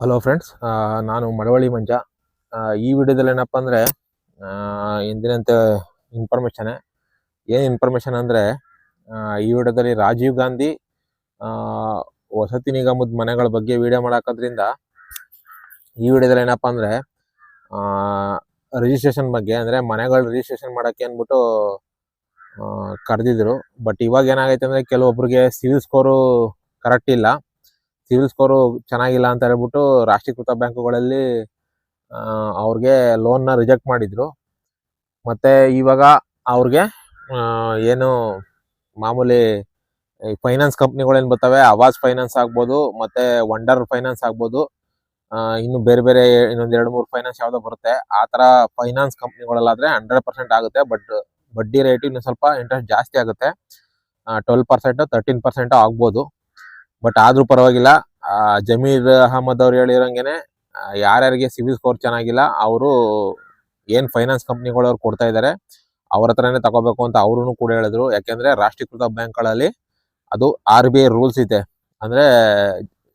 Hello friends ನಾನು ಮಳವಳ್ಳಿ ಮಂಜ. ಈ ವಿಡಿಯೋದಲ್ಲಿ ಏನಪ್ಪ ಅಂದರೆ ಎಂದಿನಂತೆ ಇನ್ಫಾರ್ಮೇಷನ್ ಏನು ಇನ್ಫಾರ್ಮೇಷನ್ ಅಂದರೆ ಈ ವಿಡಿಯೋದಲ್ಲಿ ರಾಜೀವ್ ಗಾಂಧಿ ವಸತಿ ನಿಗಮದ ಮನೆಗಳ ಬಗ್ಗೆ ವಿಡಿಯೋ ಮಾಡಾಕೋದ್ರಿಂದ, ಈ ವಿಡಿಯೋದಲ್ಲಿ ಏನಪ್ಪ ಅಂದರೆ ರಿಜಿಸ್ಟ್ರೇಷನ್ ಬಗ್ಗೆ, ಅಂದರೆ ಮನೆಗಳ ರಿಜಿಸ್ಟ್ರೇಷನ್ ಮಾಡೋಕ್ಕೆ ಅಂದ್ಬಿಟ್ಟು ಕರೆದಿದ್ರು. ಬಟ್ ಇವಾಗ ಏನಾಗೈತೆ ಅಂದರೆ ಕೆಲವೊಬ್ರಿಗೆ ಸಿವಿಲ್ ಸ್ಕೋರು ಕರೆಕ್ಟ್ ಇಲ್ಲ. ಸಿವಿಲ್ ಸ್ಕೋರು ಚೆನ್ನಾಗಿಲ್ಲ ಅಂತ ಹೇಳ್ಬಿಟ್ಟು ರಾಷ್ಟ್ರೀಕೃತ ಬ್ಯಾಂಕುಗಳಲ್ಲಿ ಅವ್ರಿಗೆ ಲೋನ್ನ ರಿಜೆಕ್ಟ್ ಮಾಡಿದ್ರು. ಮತ್ತೆ ಇವಾಗ ಅವ್ರಿಗೆ ಏನು ಮಾಮೂಲಿ ಫೈನಾನ್ಸ್ ಕಂಪ್ನಿಗಳೇನು ಬರ್ತವೆ ಆವಾಜ್ ಫೈನಾನ್ಸ್ ಆಗ್ಬೋದು, ಮತ್ತೆ ವಂಡರ್ ಫೈನಾನ್ಸ್ ಆಗ್ಬೋದು ಇನ್ನು ಬೇರೆ ಬೇರೆ ಇನ್ನೊಂದು ಎರಡು ಮೂರು ಫೈನಾನ್ಸ್ ಯಾವುದೋ ಬರುತ್ತೆ. ಆ ತರ ಫೈನಾನ್ಸ್ ಕಂಪ್ನಿಗಳಲ್ಲಾದ್ರೆ ಹಂಡ್ರೆಡ್ ಪರ್ಸೆಂಟ್ ಆಗುತ್ತೆ. ಬಟ್ ಬಡ್ಡಿ ರೇಟ್ ಇನ್ನು ಸ್ವಲ್ಪ ಇಂಟ್ರೆಸ್ಟ್ ಜಾಸ್ತಿ ಆಗುತ್ತೆ. ಟ್ವೆಲ್ ಪರ್ಸೆಂಟ್ ತರ್ಟೀನ್ ಪರ್ಸೆಂಟ್ ಆಗ್ಬೋದು. ಬಟ್ ಆದ್ರೂ ಪರವಾಗಿಲ್ಲ ಜಮೀರ್ ಅಹಮದ್ ಅವ್ರು ಹೇಳಿರಂಗೆನೆ ಯಾರ್ಯಾರಿಗೆ ಸಿವಿಲ್ ಸ್ಕೋರ್ ಚೆನ್ನಾಗಿಲ್ಲ, ಅವರು ಏನ್ ಫೈನಾನ್ಸ್ ಕಂಪ್ನಿಗಳವ್ರು ಕೊಡ್ತಾ ಇದ್ದಾರೆ ಅವ್ರ ಹತ್ರನೇ ತಗೋಬೇಕು ಅಂತ ಅವ್ರು ಕೂಡ ಹೇಳಿದ್ರು. ಯಾಕೆಂದ್ರೆ ರಾಷ್ಟ್ರೀಕೃತ ಬ್ಯಾಂಕ್ಗಳಲ್ಲಿ ಅದು ಆರ್ ಬಿ ಐ ರೂಲ್ಸ್ ಇದೆ. ಅಂದ್ರೆ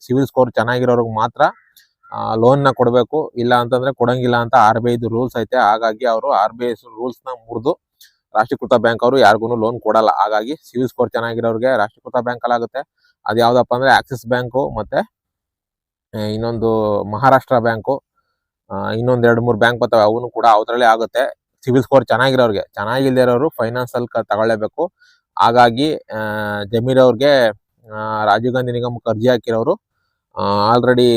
ಸಿವಿಲ್ ಸ್ಕೋರ್ ಚೆನ್ನಾಗಿರೋರ್ಗೆ ಮಾತ್ರ ಲೋನ್ನ ಕೊಡಬೇಕು. ಇಲ್ಲ ಅಂತಂದ್ರೆ ಕೊಡಂಗಿಲ್ಲ ಅಂತ ಆರ್ ಬಿ ಐದು ರೂಲ್ಸ್ ಐತೆ. ಹಾಗಾಗಿ ಅವರು ಆರ್ ಬಿ ಐ ರೂಲ್ಸ್ನ ಮುರಿದು ರಾಷ್ಟ್ರೀಕೃತ ಬ್ಯಾಂಕ್ ಅವರು ಯಾರಿಗೂ ಲೋನ್ ಕೊಡಲ್ಲ. ಹಾಗಾಗಿ ಸಿವಿಲ್ ಸ್ಕೋರ್ ಚೆನ್ನಾಗಿರೋರಿಗೆ ರಾಷ್ಟ್ರೀಕೃತ ಬ್ಯಾಂಕ್ ಆಗುತ್ತೆ. ಅದು ಯಾವ್ದಪ್ಪ ಅಂದ್ರೆ ಆಕ್ಸಿಸ್ ಬ್ಯಾಂಕು ಮತ್ತೆ ಇನ್ನೊಂದು ಮಹಾರಾಷ್ಟ್ರ ಬ್ಯಾಂಕು ಇನ್ನೊಂದು ಎರಡು ಮೂರು ಬ್ಯಾಂಕ್ ಬರ್ತವೆ. ಅವನು ಕೂಡ ಅವತ್ರಲ್ಲೇ ಆಗುತ್ತೆ. ಸಿವಿಲ್ ಸ್ಕೋರ್ ಚೆನ್ನಾಗಿರೋರಿಗೆ. ಚೆನ್ನಾಗಿಲ್ದಿರೋರು ಫೈನಾನ್ಸ್ ಅಲ್ಲಿ ತಗೊಳ್ಳೇಬೇಕು. ಹಾಗಾಗಿ ಜಮೀರ್ ಅವ್ರಿಗೆ ರಾಜೀವ್ ಗಾಂಧಿ ನಿಗಮಕ್ಕೆ ಅರ್ಜಿ ಹಾಕಿರೋರು ಆಲ್ರೆಡಿ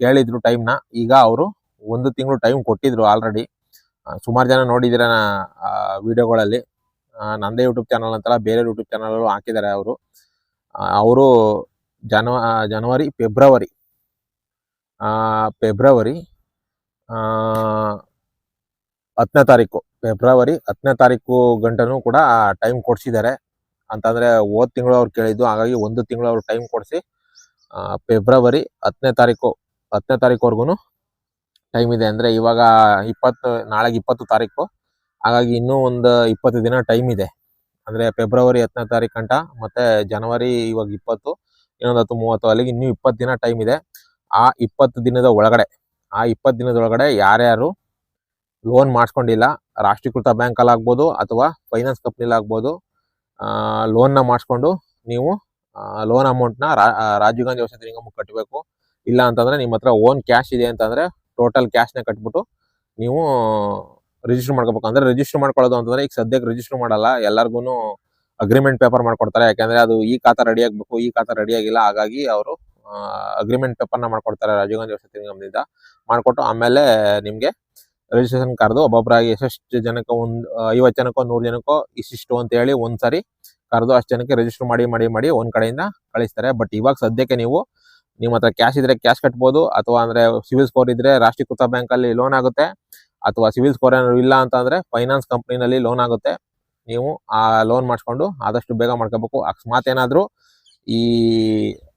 ಕೇಳಿದ್ರು ಟೈಮ್ನ ಈಗ ಅವರು ಒಂದು ತಿಂಗಳು ಟೈಮ್ ಕೊಟ್ಟಿದ್ರು ಆಲ್ರೆಡಿ ಸುಮಾರು ಜನ ನೋಡಿದಿರ ವಿಡಿಯೋಗಳಲ್ಲಿ. ನಂದೇ ಯೂಟ್ಯೂಬ್ ಚಾನಲ್ ಅಂತಲ್ಲ ಬೇರೆ ಯೂಟ್ಯೂಬ್ ಚಾನಲ್ ಹಾಕಿದ್ದಾರೆ ಅವರು. ಅವರು ಜನವ ಜನವರಿ ಫೆಬ್ರವರಿ ಫೆಬ್ರವರಿ ಹತ್ತನೇ ತಾರೀಕು. ಫೆಬ್ರವರಿ ಹತ್ತನೇ ತಾರೀಕು ಗಂಟನೂ ಕೂಡ ಟೈಮ್ ಕೊಡಿಸಿದ್ದಾರೆ ಅಂತಂದ್ರೆ ಹೋದ್ ತಿಂಗಳು ಅವ್ರು ಕೇಳಿದ್ದು, ಹಾಗಾಗಿ ಒಂದು ತಿಂಗಳು ಅವ್ರು ಟೈಮ್ ಕೊಡಿಸಿ ಫೆಬ್ರವರಿ ಹತ್ತನೇ ತಾರೀಕು, ಹತ್ತನೇ ತಾರೀಕುವರೆಗೂ ಟೈಮ್ ಇದೆ ಅಂದ್ರೆ ಇವಾಗ ಇಪ್ಪತ್ತು, ನಾಳೆಗೆ ಇಪ್ಪತ್ತು ತಾರೀಕು. ಹಾಗಾಗಿ ಇನ್ನೂ ಒಂದು ಇಪ್ಪತ್ತು ದಿನ ಟೈಮ್ ಇದೆ. ಅಂದ್ರೆ ಫೆಬ್ರವರಿ ಹತ್ತನೇ ತಾರೀಕು ಗಂಟ ಮತ್ತೆ ಜನವರಿ ಇವಾಗ ಇಪ್ಪತ್ತು, ಇನ್ನೊಂದು ಹತ್ತು, ಮೂವತ್ತು, ಅಲ್ಲಿಗೆ ಇನ್ನೂ ಇಪ್ಪತ್ತು ದಿನ ಟೈಮ್ ಇದೆ. ಆ ಇಪ್ಪತ್ತು ದಿನದ ಒಳಗಡೆ, ಆ ಇಪ್ಪತ್ತು ದಿನದೊಳಗಡೆ ಯಾರ್ಯಾರು ಲೋನ್ ಮಾಡಿಸ್ಕೊಂಡಿಲ್ಲ, ರಾಷ್ಟ್ರೀಕೃತ ಬ್ಯಾಂಕಲ್ಲಿ ಆಗ್ಬೋದು ಅಥವಾ ಫೈನಾನ್ಸ್ ಕಂಪ್ನಿಲಿ ಆಗ್ಬೋದು ಲೋನ್ನ ಮಾಡಿಸ್ಕೊಂಡು ನೀವು ಲೋನ್ ಅಮೌಂಟ್ನ ರಾಜೀವ್ ಗಾಂಧಿ ವಸತಿ ನಿಗಮಕ್ಕೆ ಕಟ್ಟಬೇಕು ಇಲ್ಲ ಅಂತಂದ್ರೆ ನಿಮ್ಮ ಹತ್ರ ಓನ್ ಕ್ಯಾಶ್ ಇದೆ ಅಂತಂದ್ರೆ ಟೋಟಲ್ ಕ್ಯಾಶ್ನ ಕಟ್ಬಿಟ್ಟು ನೀವು ರಿಜಿಸ್ಟರ್ ಮಾಡ್ಕೋಬೇಕು. ಅಂದ್ರೆ ರಿಜಿಸ್ಟರ್ ಮಾಡ್ಕೊಳ್ಳೋದು ಅಂತಂದ್ರೆ ಈಗ ಸದ್ಯಕ್ಕೆ ರಿಜಿಸ್ಟರ್ ಮಾಡಲ್ಲ. ಎಲ್ಲರಿಗೂ ಅಗ್ರಿಮೆಂಟ್ ಪೇಪರ್ ಮಾಡ್ಕೊಡ್ತಾರೆ. ಯಾಕಂದ್ರೆ ಅದು ಈ ಖಾತಾ ರೆಡಿ ಆಗಬೇಕು, ಈ ಖಾತಾ ರೆಡಿ ಆಗಿಲ್ಲ. ಹಾಗಾಗಿ ಅವರು ಅಗ್ರಿಮೆಂಟ್ ಪೇಪರ್ನ ಮಾಡ್ಕೊಡ್ತಾರೆ ರಾಜೀವ್ ಗಾಂಧಿ ವಸತಿ ನಿಗಮದಿಂದ ಮಾಡಿಕೊಟ್ಟು ಆಮೇಲೆ ನಿಮಗೆ ರಿಜಿಸ್ಟ್ರೇಷನ್ ಕರೆದು ಒಬ್ಬೊಬ್ಬರಾಗಿ ಎಷ್ಟೆಷ್ಟು ಜನಕ್ಕೆ ಒಂದು ಐವತ್ತು ಜನಕ್ಕೋ, ನೂರು ಜನಕ್ಕೋ ಇಷ್ಟಿಷ್ಟು ಅಂತ ಹೇಳಿ ಒಂದ್ಸರಿ ಕರೆದು ಅಷ್ಟು ಜನಕ್ಕೆ ರಿಜಿಸ್ಟರ್ ಮಾಡಿ ಮಾಡಿ ಮಾಡಿ ಒಂದು ಕಡೆಯಿಂದ ಕಳಿಸ್ತಾರೆ. ಬಟ್ ಇವಾಗ ಸದ್ಯಕ್ಕೆ ನೀವು ನಿಮ್ಮ ಹತ್ರ ಕ್ಯಾಶ್ ಇದ್ರೆ ಕ್ಯಾಶ್ ಕಟ್ಬೋದು, ಅಥವಾ ಅಂದ್ರೆ ಸಿವಿಲ್ ಸ್ಕೋರ್ ಇದ್ರೆ ರಾಷ್ಟ್ರೀಕೃತ ಬ್ಯಾಂಕ್ ಅಲ್ಲಿ ಲೋನ್ ಆಗುತ್ತೆ, ಅಥವಾ ಸಿವಿಲ್ ಸ್ಕೋರ್ ಏನಾದ್ರು ಇಲ್ಲ ಅಂತ ಅಂದ್ರೆ ಫೈನಾನ್ಸ್ ಕಂಪ್ನಿನಲ್ಲಿ ಲೋನ್ ಆಗುತ್ತೆ. ನೀವು ಆ ಲೋನ್ ಮಾಡಿಸ್ಕೊಂಡು ಆದಷ್ಟು ಬೇಗ ಮಾಡ್ಕೋಬೇಕು. ಅಕಸ್ಮಾತ್ ಏನಾದ್ರು ಈ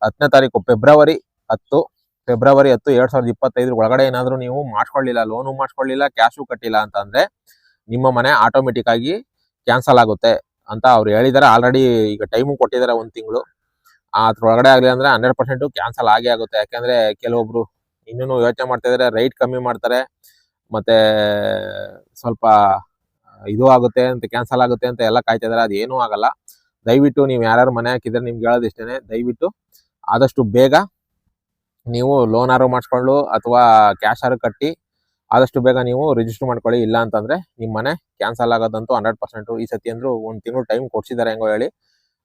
ಹತ್ತನೇ ತಾರೀಕು ಫೆಬ್ರವರಿ ಹತ್ತು ಫೆಬ್ರವರಿ ಹತ್ತು ಎರಡ್ ಸಾವಿರದ ಇಪ್ಪತ್ತೈದರ ಒಳಗಡೆ ಏನಾದ್ರು ನೀವು ಮಾಡ್ಕೊಳ್ಳಿಲ್ಲ ಲೋನು ಮಾಡ್ಕೊಳ್ಳಿಲ್ಲ ಕ್ಯಾಶು ಕಟ್ಟಿಲ್ಲ ಅಂತ ಅಂದ್ರೆ ನಿಮ್ಮ ಮನೆ ಆಟೋಮೆಟಿಕ್ ಆಗಿ ಕ್ಯಾನ್ಸಲ್ ಆಗುತ್ತೆ ಅಂತ ಅವ್ರು ಹೇಳಿದಾರೆ. ಆಲ್ರೆಡಿ ಈಗ ಟೈಮು ಕೊಟ್ಟಿದ್ದಾರೆ ಒಂದ್ ತಿಂಗಳು. ಅದ್ರೊಳಗಡೆ ಆಗ್ಲಿ ಅಂದ್ರೆ ಹಂಡ್ರೆಡ್ ಪರ್ಸೆಂಟ್ ಕ್ಯಾನ್ಸಲ್ ಆಗೇ ಆಗುತ್ತೆ. ಯಾಕೆಂದ್ರೆ ಕೆಲವೊಬ್ರು ಇನ್ನೂ ಯೋಚನೆ ಮಾಡ್ತಾ ಇದ್ರೆ ರೈಟ್ ಕಮ್ಮಿ ಮಾಡ್ತಾರೆ, ಮತ್ತೆ ಸ್ವಲ್ಪ ಇದು ಆಗುತ್ತೆ ಅಂತ ಕ್ಯಾನ್ಸಲ್ ಆಗುತ್ತೆ ಅಂತ ಎಲ್ಲ ಕಾಯ್ತಾ ಇದಾರೆ. ಏನೂ ಆಗಲ್ಲ. ದಯವಿಟ್ಟು ನೀವು ಯಾರು ಮನೆ ಹಾಕಿದ್ರೆ ನಿಮ್ಗೆ ಹೇಳೋದು ಇಷ್ಟೇನೆ. ದಯವಿಟ್ಟು ಆದಷ್ಟು ಬೇಗ ನೀವು ಲೋನ್ ಆರು ಮಾಡಿಸ್ಕೊಂಡು ಅಥವಾ ಕ್ಯಾಶ್ ಆರು ಕಟ್ಟಿ ಆದಷ್ಟು ಬೇಗ ನೀವು ರಿಜಿಸ್ಟರ್ ಮಾಡ್ಕೊಳ್ಳಿ. ಇಲ್ಲ ಅಂತಂದ್ರೆ ನಿಮ್ಮ ಮನೆ ಕ್ಯಾನ್ಸಲ್ ಆಗೋದಂತೂ ಹಂಡ್ರೆಡ್ ಪರ್ಸೆಂಟ್ ಈ ಸತಿ ಅಂದ್ರೂ ಒಂದು ತಿಂಗಳು ಟೈಮ್ ಕೊಡ್ಸಿದ್ದಾರೆ ಹೆಂಗೋ ಹೇಳಿ.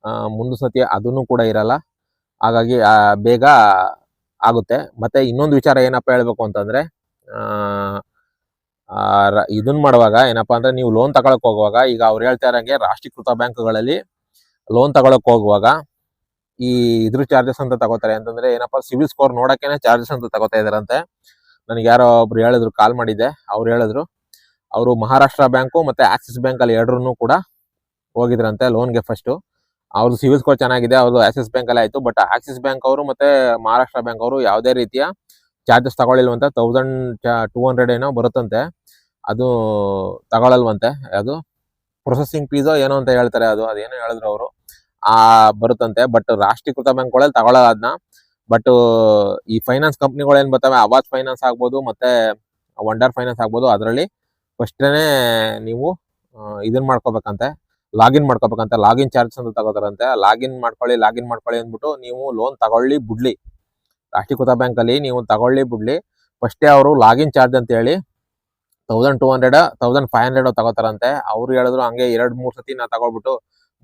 ಆ, ಮುಂದೆ ಸತಿ ಅದನ್ನು ಕೂಡ ಇರಲ್ಲ. ಹಾಗಾಗಿ ಬೇಗ ಆಗುತ್ತೆ. ಮತ್ತೆ ಇನ್ನೊಂದು ವಿಚಾರ ಏನಪ್ಪ ಹೇಳ್ಬೇಕು ಅಂತಂದ್ರೆ ಆ, ಆ, ರ- ಇದನ್ ಮಾಡುವಾಗ ಏನಪ್ಪಾ ಅಂದ್ರೆ ನೀವು ಲೋನ್ ತಗೊಳಕ್ ಹೋಗುವಾಗ ಈಗ ಅವ್ರು ಹೇಳ್ತಾ ಇರಂಗೆ ರಾಷ್ಟ್ರೀಕೃತ ಬ್ಯಾಂಕ್ಗಳಲ್ಲಿ ಲೋನ್ ತಗೊಳಕ್ ಹೋಗುವಾಗ ಈ ಇದ್ರ ಚಾರ್ಜಸ್ ಅಂತ ತಗೋತಾರೆ. ಅಂತಂದ್ರೆ ಏನಪ್ಪಾ ಸಿವಿಲ್ ಸ್ಕೋರ್ ನೋಡಕ್ಕೇನೆ ಚಾರ್ಜಸ್ ಅಂತ ತಗೋತಾ ಇದಾರಂತೆ ನನಗೆ ಯಾರೋ ಒಬ್ರು ಹೇಳಿದ್ರು ಕಾಲ್ ಮಾಡಿದ್ದೆ. ಅವ್ರು ಹೇಳಿದ್ರು ಅವರು ಮಹಾರಾಷ್ಟ್ರ ಬ್ಯಾಂಕು ಮತ್ತೆ ಆಕ್ಸಿಸ್ ಬ್ಯಾಂಕ್ ಅಲ್ಲಿ ಎರಡರೂ ಕೂಡ ಹೋಗಿದ್ರಂತೆ ಲೋನ್ಗೆ ಫಸ್ಟ್ ಅವ್ರದ್ದು ಸಿವಿಲ್ ಸ್ಕೋರ್ ಚೆನ್ನಾಗಿದೆ ಅವ್ರದ್ದು ಆಕ್ಸಿಸ್ ಬ್ಯಾಂಕ್ ಅಲ್ಲಿ ಆಯ್ತು ಬಟ್ ಆಕ್ಸಿಸ್ ಬ್ಯಾಂಕ್ ಅವರು ಮತ್ತೆ ಮಹಾರಾಷ್ಟ್ರ ಬ್ಯಾಂಕ್ ಅವರು ಯಾವುದೇ ರೀತಿಯ ಚಾರ್ಜಸ್ ತಗೊಳ್ಳಿಲ್ವಂತೆ ತೌಸಂಡ್ ಟೂ ಹಂಡ್ರೆಡ್ ಏನೋ ಬರುತ್ತಂತೆ, ಅದು ತಗೊಳ್ಳಲ್ವಂತೆ, ಅದು ಪ್ರೊಸೆಸಿಂಗ್ ಫೀಸೋ ಏನೋ ಅಂತ ಹೇಳ್ತಾರೆ ಅದು ಅದೇನೋ ಹೇಳಿದ್ರು ಅವರು, ಆ ಬರುತ್ತಂತೆ ಬಟ್ ರಾಷ್ಟ್ರೀಕೃತ ಬ್ಯಾಂಕ್ಗಳಲ್ಲಿ ತಗೊಳ್ಳಲ್ಲ ಅದನ್ನ ಬಟ್ ಈ ಫೈನಾನ್ಸ್ ಕಂಪ್ನಿಗಳು ಏನ್ ಬರ್ತವೆ ಅವಾಜ್ ಫೈನಾನ್ಸ್ ಆಗ್ಬೋದು, ಮತ್ತೆ ವಂಡರ್ ಫೈನಾನ್ಸ್ ಆಗ್ಬೋದು, ಅದರಲ್ಲಿ ಫಸ್ಟ್ನೇ ನೀವು ಇದನ್ನ ಮಾಡ್ಕೋಬೇಕಂತೆ ಲಾಗಿನ್ ಮಾಡ್ಕೋಬೇಕಂತೆ, ಲಾಗಿನ್ ಚಾರ್ಜ್ ಅಂತ ತಗೋತಾರಂತೆ. ಲಾಗಿನ್ ಮಾಡ್ಕೊಳ್ಳಿ ಲಾಗಿನ್ ಮಾಡ್ಕೊಳ್ಳಿ ಅಂದ್ಬಿಟ್ಟು ನೀವು ಲೋನ್ ತಗೊಳ್ಳಿ, ಬಿಡ್ಲಿ. ರಾಷ್ಟ್ರೀಕೃತ ಬ್ಯಾಂಕ್ ಅಲ್ಲಿ ನೀವು ತಗೊಳ್ಳಿ, ಬಿಡ್ಲಿ. ಫಸ್ಟೇ ಅವರು ಲಾಗಿನ್ ಚಾರ್ಜ್ ಅಂತ ಹೇಳಿ thousand two hundred thousand five hundred ತಗೋತಾರಂತೆ. ಅವ್ರು ಹೇಳಿದ್ರು ಹಂಗೆ ಎರಡು, ಮೂರು ಸತಿ ನಾ ತಗೊಳ್ಬಿಟ್ಟು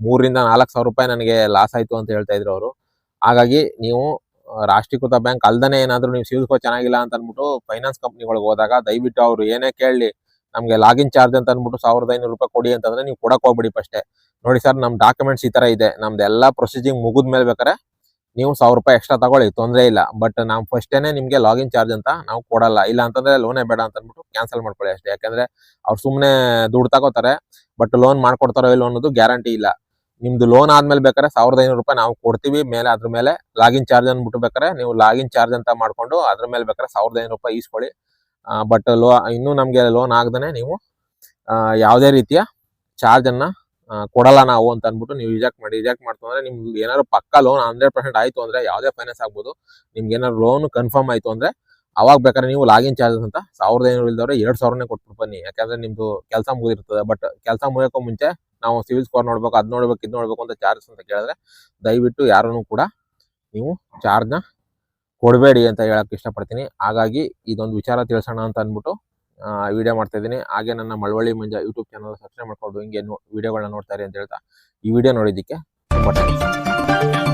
ಮೂರಿಂದ ನಾಲ್ಕು ಸಾವಿರ ರೂಪಾಯಿ ನನಗೆ ಲಾಸ್ ಆಯ್ತು ಅಂತ ಹೇಳ್ತಾ ಇದ್ರು ಅವರು. ಹಾಗಾಗಿ ನೀವು ರಾಷ್ಟ್ರೀಕೃತ ಬ್ಯಾಂಕ್ ಅಲ್ದನೆ ಏನಾದ್ರು ನೀವು ಸಿಗಿಸ್ಕೋ ಚೆನ್ನಾಗಿಲ್ಲ ಅಂತ ಅಂದ್ಬಿಟ್ಟು ಫೈನಾನ್ಸ್ ಕಂಪ್ನಿಗಳಿಗೆ ಹೋದಾಗ ದಯವಿಟ್ಟು ಅವ್ರು ಏನೇ ಕೇಳಲಿ ನಮಗೆ ಲಾಗಿನ್ ಚಾರ್ಜ್ ಅಂತ ಅಂದ್ಬಿಟ್ಟು ಸಾವಿರದ ಐನೂರು ರೂಪಾಯಿ ಕೊಡಿ ಅಂತಂದ್ರೆ ನೀವು ಕೊಡಕ್ಕೆ ಹೋಗ್ಬಿಡಿ ಫಸ್ಟೇ. ನೋಡಿ ಸರ್ ನಮ್ಮ ಡಾಕ್ಯುಮೆಂಟ್ಸ್ ಈ ತರ ಇದೆ. ನಮ್ದು ಎಲ್ಲಾ ಪ್ರೊಸೀಜಿಂಗ್ ಮುಗಿದ ಮೇಲೆ ಬೇಕಾರೆ ನೀವು ಸಾವಿರ ರೂಪಾಯಿ ಎಕ್ಸ್ಟ್ರಾ ತಗೊಳ್ಳಿ, ತೊಂದರೆ ಇಲ್ಲ. ಬಟ್ ನಾವು ಫಸ್ಟೇನೆ ನಿಮಗೆ ಲಾಗಿನ್ ಚಾರ್ಜ್ ಅಂತ ನಾವು ಕೊಡಲ್ಲ. ಇಲ್ಲ ಅಂತಂದ್ರೆ ಲೋನೇ ಬೇಡ ಅಂತ ಅಂದ್ಬಿಟ್ಟು ಕ್ಯಾನ್ಸಲ್ ಮಾಡ್ಕೊಳ್ಳಿ ಅಷ್ಟೇ. ಯಾಕಂದ್ರೆ ಅವ್ರು ಸುಮ್ಮನೆ ದುಡ್ಡು ತಗೋತಾರೆ ಬಟ್ ಲೋನ್ ಮಾಡ್ಕೊಡ್ತಾರೋ ಇಲ್ಲ ಅನ್ನೋದು ಗ್ಯಾರಂಟಿ ಇಲ್ಲ. ನಿಮ್ದು ಲೋನ್ ಆದಮೇಲೆ ಬೇಕಾದ್ರೆ ಸಾವಿರದ ಐನೂರು ರೂಪಾಯಿ ನಾವು ಕೊಡ್ತೀವಿ. ಮೇಲೆ ಅದ್ರ ಮೇಲೆ ಲಾಗಿನ್ ಚಾರ್ಜ್ ಅಂದ್ಬಿಟ್ಟು ಬೇಕಾದ್ರೆ ನೀವು ಲಾಗಿನ್ ಚಾರ್ಜ್ ಅಂತ ಮಾಡ್ಕೊಂಡು ಅದ್ರ ಮೇಲೆ ಬೇಕಾದ್ರೆ ಸಾವಿರದ ಐನೂರು ರೂಪಾಯಿ ಈಸ್ಕೊಳ್ಳಿ. ಬಟ್ ಲೋ ಇನ್ನೂ ನಮಗೆ ಲೋನ್ ಆಗದೇ ನೀವು ಯಾವುದೇ ರೀತಿಯ ಚಾರ್ಜ್ ಅನ್ನ ಆ, ಕೊಡಲ್ಲ ನಾವು ಅಂತ ಅಂದ್ಬಿಟ್ಟು ನೀವು ರಿಜೆಕ್ಟ್ ಮಾಡಿ ರಿಜೆಕ್ಟ್ ಮಾಡ್ತು ಅಂದ್ರೆ ನಿಮ್ಗೆ ಏನಾದ್ರು ಪಕ್ಕ ಲೋನ್ ಹಂಡ್ರೆಡ್ ಪರ್ಸೆಂಟ್ ಆಯ್ತು ಅಂದ್ರೆ ಯಾವುದೇ ಫೈನಾನ್ಸ್ ಆಗ್ಬೋದು. ನಿಮ್ಗೆ ಏನಾದ್ರು ಲೋನ್ ಕನ್ಫರ್ಮ್ ಆಯ್ತು ಅಂದ್ರೆ ಅವಾಗ ಬೇಕಾದ್ರೆ ನೀವು ಲಾಗಿನ್ ಚಾರ್ಜಸ್ ಅಂತ ಸಾವಿರದ ಐನೂರು ಇಲ್ದವ್ರೆ ಎರಡು ಸಾವಿರನೇ ಕೊಟ್ಬಿಟ್ಟು ಬನ್ನಿ. ಯಾಕಂದ್ರೆ ನಿಮ್ದು ಕೆಲಸ ಮುಗಿದಿರ್ತದೆ ಬಟ್ ಕೆಲಸ ಮುಗಿಯೋಕ್ಕೂ ಮುಂಚೆ ನಾವು ಸಿವಿಲ್ ಸ್ಕೋರ್ ನೋಡ್ಬೇಕು ಅದ್ ನೋಡ್ಬೇಕು ಇದ್ ನೋಡ್ಬೇಕು ಅಂತ ಚಾರ್ಜಸ್ ಅಂತ ಕೇಳಿದ್ರೆ ದಯವಿಟ್ಟು ಯಾರನ್ನು ಕೂಡ ನೀವು ಚಾರ್ಜ್ನ ಕೊಡಬೇಡಿ ಅಂತ ಹೇಳಕ್ ಇಷ್ಟಪಡ್ತೀನಿ. ಹಾಗಾಗಿ ಇದೊಂದು ವಿಚಾರ ತಿಳಿಸೋಣ ಅಂತ ಅಂದ್ಬಿಟ್ಟು ವಿಡಿಯೋ ಮಾಡ್ತಾ ಇದ್ದೀನಿ. ಹಾಗೆ ನನ್ನ Malavalli Manja YouTube channel subscribe ಮಾಡ್ಕೊಂಡು ಹಿಂಗೆ ವಿಡಿಯೋಗಳನ್ನ ನೋಡ್ತಾರೆ ಅಂತ ಹೇಳ್ತಾ ಈ ವಿಡಿಯೋ ನೋಡಿದ್ದಕ್ಕೆ ತುಂಬ ಥ್ಯಾಂಕ್ಸ್